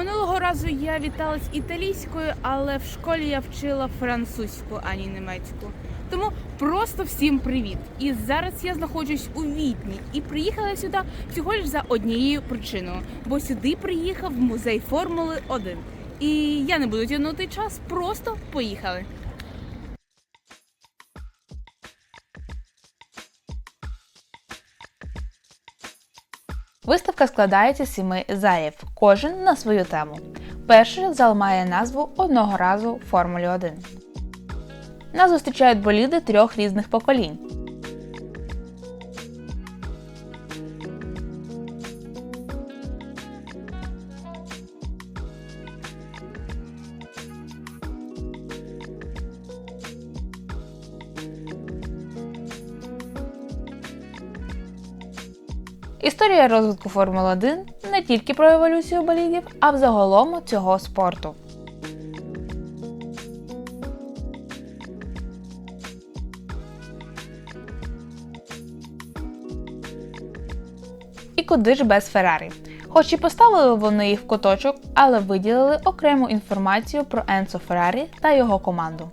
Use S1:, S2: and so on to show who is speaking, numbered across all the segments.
S1: Минулого разу я віталась італійською, але в школі я вчила французьку, а не німецьку. Тому просто всім привіт! І зараз я знаходжусь у Відні і приїхала сюди всього лиш за однією причиною, бо сюди приїхав музей Формули 1. І я не буду тягнути час, просто поїхали. Виставка складається з сіми залів, кожен на свою тему. Перший зал має назву одного разу в Формулі 1. Нас зустрічають боліди трьох різних поколінь. Історія розвитку Формули 1 не тільки про еволюцію болідів, а взагалом цього спорту. І куди ж без Феррарі? Хоч і поставили вони їх в куточок, але виділили окрему інформацію про Енцо Феррарі та його команду.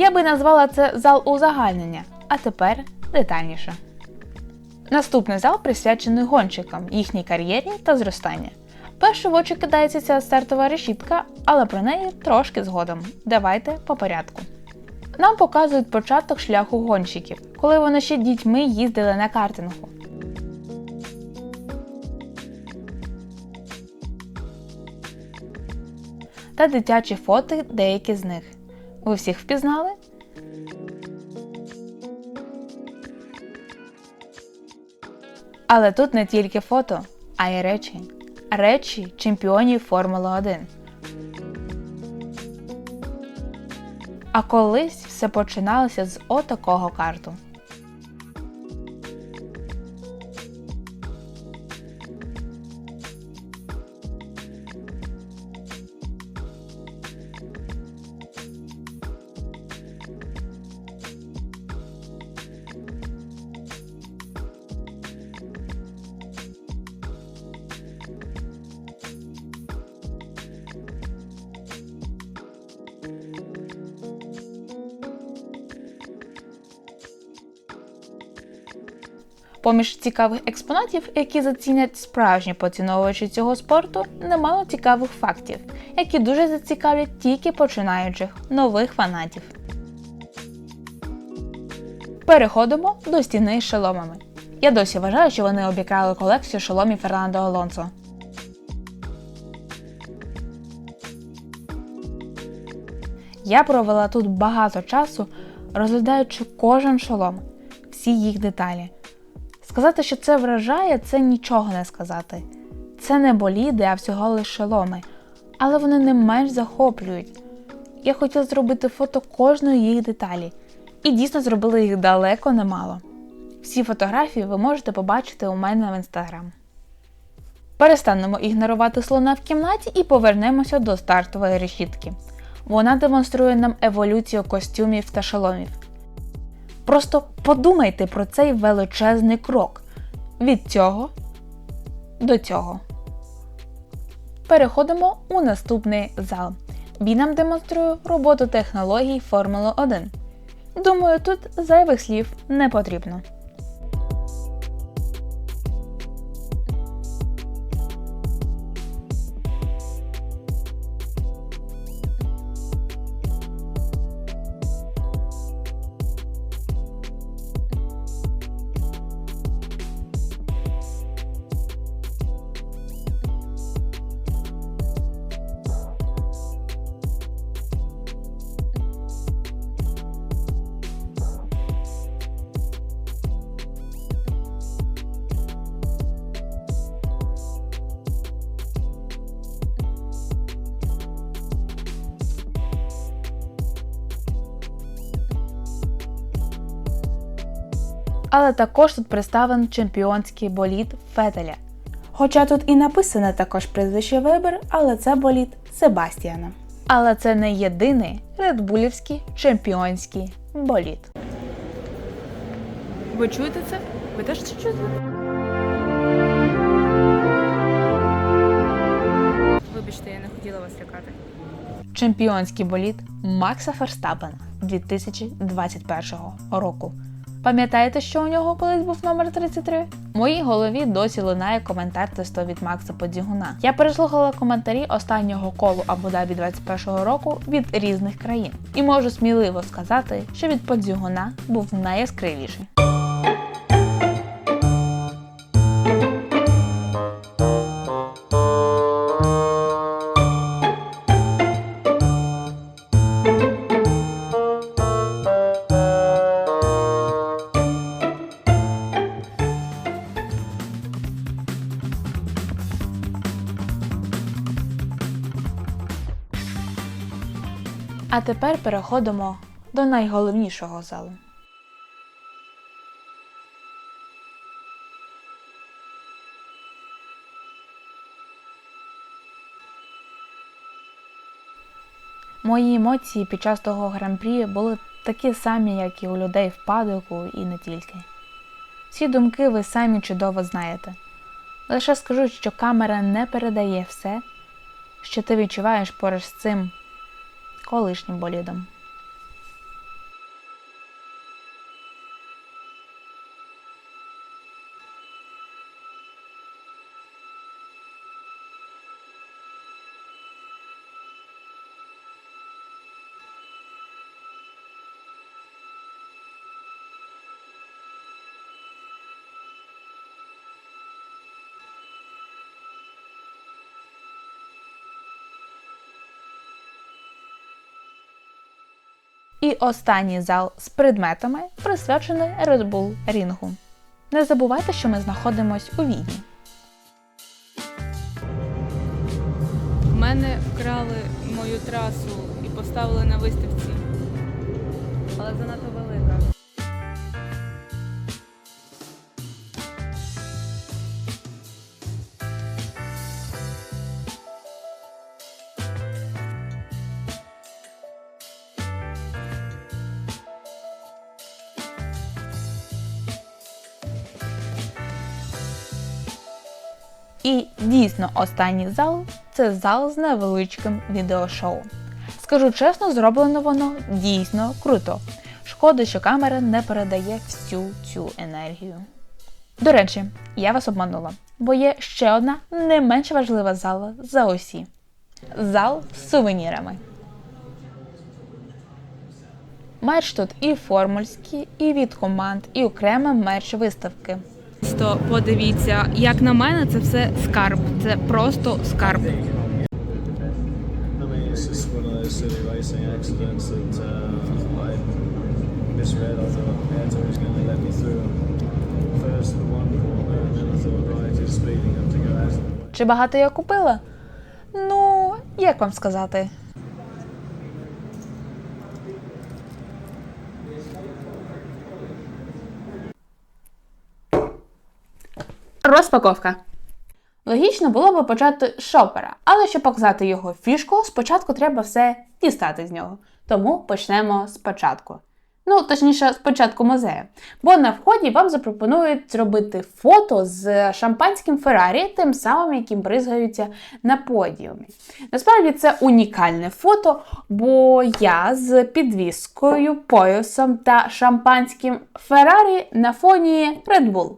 S1: Я би назвала це зал узагальнення, а тепер детальніше. Наступний зал присвячений гонщикам, їхній кар'єрі та зростанню. Перше в очі кидається ця стартова решітка, але про неї трошки згодом. Давайте по порядку. Нам показують початок шляху гонщиків, коли вони ще дітьми їздили на картингу. Та дитячі фото деякі з них. Ви всіх впізнали? Але тут не тільки фото, а й речі. Речі чемпіонів Формули 1. А колись все починалося з отакого карту. Поміж цікавих експонатів, які зацінять справжні поціновувачі цього спорту, немало цікавих фактів, які дуже зацікавлять тільки починаючих нових фанатів. Переходимо до стіни з шоломами. Я досі вважаю, що вони обікрали колекцію шоломів Фернандо Алонсо. Я провела тут багато часу, розглядаючи кожен шолом, всі їх деталі. Сказати, що це вражає, це нічого не сказати. Це не боліди, а всього лише шоломи. Але вони не менш захоплюють. Я хотіла зробити фото кожної їх деталі, і дійсно зробила їх далеко немало. Всі фотографії ви можете побачити у мене в інстаграм. Перестанемо ігнорувати слона в кімнаті і повернемося до стартової решітки. Вона демонструє нам еволюцію костюмів та шоломів. Просто подумайте про цей величезний крок від цього до цього. Переходимо у наступний зал. Він нам демонструє роботу технологій Формули 1. Думаю, тут зайвих слів не потрібно. Але також тут представлений чемпіонський болід Фетеля. Хоча тут і написане також прізвище Вебер, але це болід Себастіана. Але це не єдиний редбулівський чемпіонський болід. Ви чуєте це?
S2: Ви теж це чуєте? Вибачте, я не хотіла вас лякати.
S1: Чемпіонський боліт Макса Ферстапена 2021 року. Пам'ятаєте, що у нього колись був номер 33? В моїй голові досі лунає коментар тесто від Макса Подзігуна. Я переслухала коментарі останнього колу Абу-Дабі 21 року від різних країн і можу сміливо сказати, що від Подзігуна був найяскравіший. А тепер переходимо до найголовнішого залу. Мої емоції під час того гран-прі були такі самі, як і у людей в падоку, і не тільки. Ці думки ви самі чудово знаєте. Лише скажу, що камера не передає все, що ти відчуваєш поруч з цим колишнім болідом. І останній зал з предметами присвячений Red Bull Рінгу. Не забувайте, що ми знаходимось у Відні.
S2: Мене вкрали мою трасу і поставили на виставці. Але занадто
S1: І дійсно останній зал це зал з невеличким відеошоу. Скажу чесно, зроблено воно дійсно круто. Шкода, що камера не передає всю цю енергію. До речі, я вас обманула, бо є ще одна не менш важлива зала за усі зал з сувенірами. Мерч тут і формульський, і від команд, і окрема мерч виставки.
S2: То подивіться, як на мене, це все скарб. Це просто скарб.
S3: I mean, it's just one of those silly
S1: Розпаковка. Логічно було б почати з шопера, але щоб показати його фішку, спочатку треба все дістати з нього. Тому почнемо спочатку. Ну, точніше, спочатку музею. Бо на вході вам запропонують зробити фото з шампанським Феррарі, тим самим, яким бризгаються на подіумі. Насправді це унікальне фото, бо я з підвіскою, поясом та шампанським Феррарі на фоні Red Bull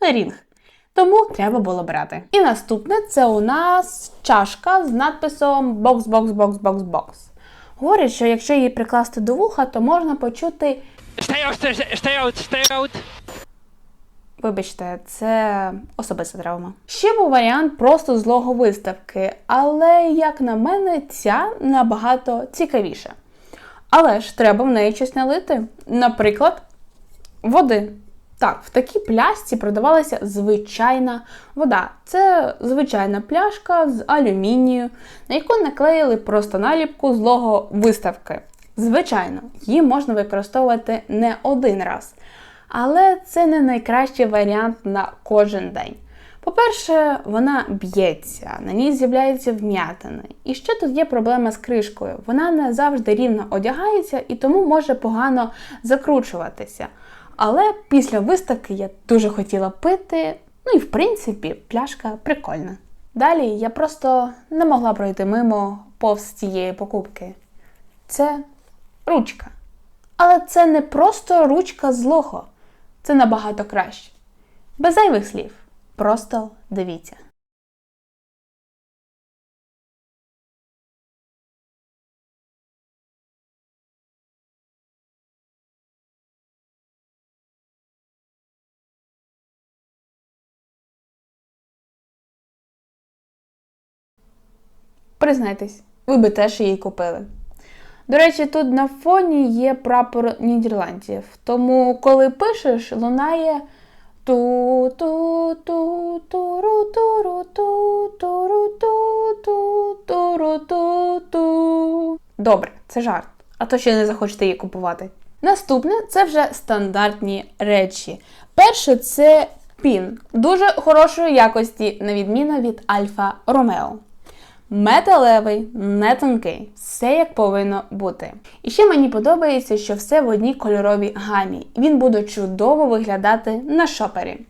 S1: Рінг. Тому треба було брати. І наступне це у нас чашка з надписом Box, Box, Box, Box, Box. Говорять, що якщо її прикласти до вуха, то можна почути
S4: Stay out, stay, out, stay out.
S1: Вибачте, це особиста травма. Ще був варіант просто з лого виставки, але, як на мене, ця набагато цікавіша. Але ж треба в неї щось налити. Наприклад, води. Так, в такій пляшці продавалася звичайна вода. Це звичайна пляшка з алюмінію, на яку наклеїли просто наліпку з лого виставки. Звичайно, її можна використовувати не один раз. Але це не найкращий варіант на кожен день. По-перше, вона б'ється, на ній з'являються вм'ятини. І ще тут є проблема з кришкою. Вона не завжди рівно одягається і тому може погано закручуватися. Але після виставки я дуже хотіла пити. Ну і в принципі, пляшка прикольна. Далі я просто не могла пройти мимо повз цієї покупки. Це ручка. Але це не просто ручка з лохо, це набагато краще. Без зайвих слів. Просто дивіться. Признайтесь, ви би теж її купили. До речі, тут на фоні є прапор Нідерландів. Тому, коли пишеш, лунає ту ту ту туру туру ту туру ту ту туру ту ту Добре, це жарт. А то ще не захочете її купувати. Наступне це вже стандартні речі. Перше це пін дуже хорошої якості, на відміну від Альфа Ромео. Металевий, не тонкий, все як повинно бути. І ще мені подобається, що все в одній кольоровій гамі. Він буде чудово виглядати на шопері.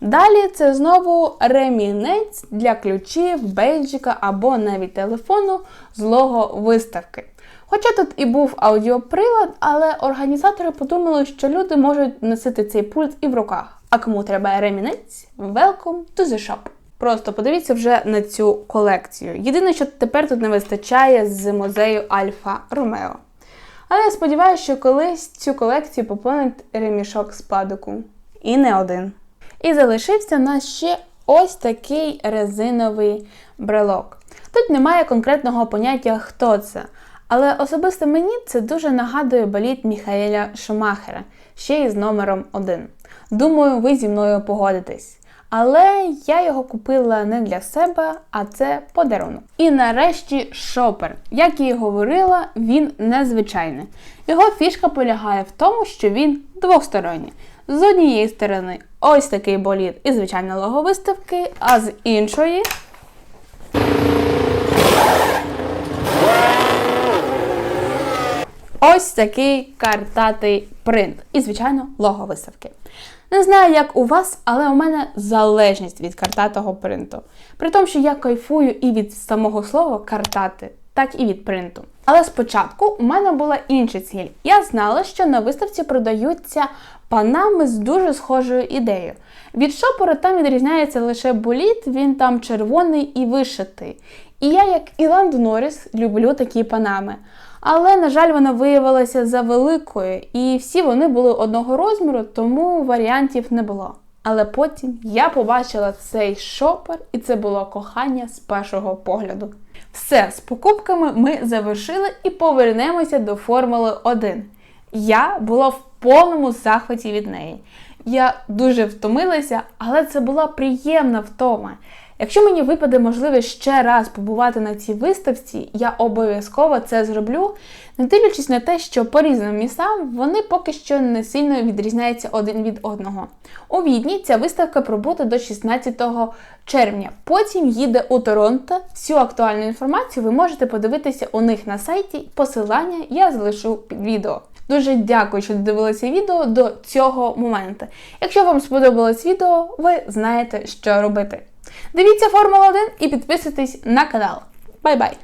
S1: Далі це знову ремінець для ключів, бейджика або навіть телефону злого виставки. Хоча тут і був аудіоприлад, але організатори подумали, що люди можуть носити цей пульт і в руках. А кому треба ремінець, welcome to the shop. Просто подивіться вже на цю колекцію. Єдине, що тепер тут не вистачає з музею Альфа Ромео. Але я сподіваюся, що колись цю колекцію поповнить ремішок з падоку. І не один. І залишився в нас ще ось такий резиновий брелок. Тут немає конкретного поняття, хто це. Але особисто мені це дуже нагадує баліт Міхаеля Шумахера, ще й з номером 1. Думаю, ви зі мною погодитесь. Але я його купила не для себе, а це подарунок. І нарешті шопер. Як я і говорила, він незвичайний. Його фішка полягає в тому, що він двосторонній. З однієї сторони ось такий болід і звичайне лого виставки, а з іншої. Ось такий картатий принт. І, звичайно, лого виставки. Не знаю, як у вас, але у мене залежність від картатого принту. При тому, що я кайфую і від самого слова картати, так і від принту. Але спочатку у мене була інша ціль. Я знала, що на виставці продаються панами з дуже схожою ідеєю. Від шопера там відрізняється лише боліт, він там червоний і вишитий. І я, як і Ланд Норріс, люблю такі панами. Але, на жаль, вона виявилася завеликою, і всі вони були одного розміру, тому варіантів не було. Але потім я побачила цей шопер, і це було кохання з першого погляду. Все, з покупками ми завершили і повернемося до Формули 1. Я була в повному захваті від неї. Я дуже втомилася, але це була приємна втома. Якщо мені випаде можливість ще раз побувати на цій виставці, я обов'язково це зроблю, не дивлячись на те, що по різним містам вони поки що не сильно відрізняються один від одного. У Відні ця виставка пробуде до 16 червня. Потім їде у Торонто. Всю актуальну інформацію ви можете подивитися у них на сайті. Посилання я залишу під відео. Дуже дякую, що додивилися відео до цього моменту. Якщо вам сподобалось відео, ви знаєте, що робити. Дивіться Формулу 1 і підписуйтесь на канал. Бай-бай!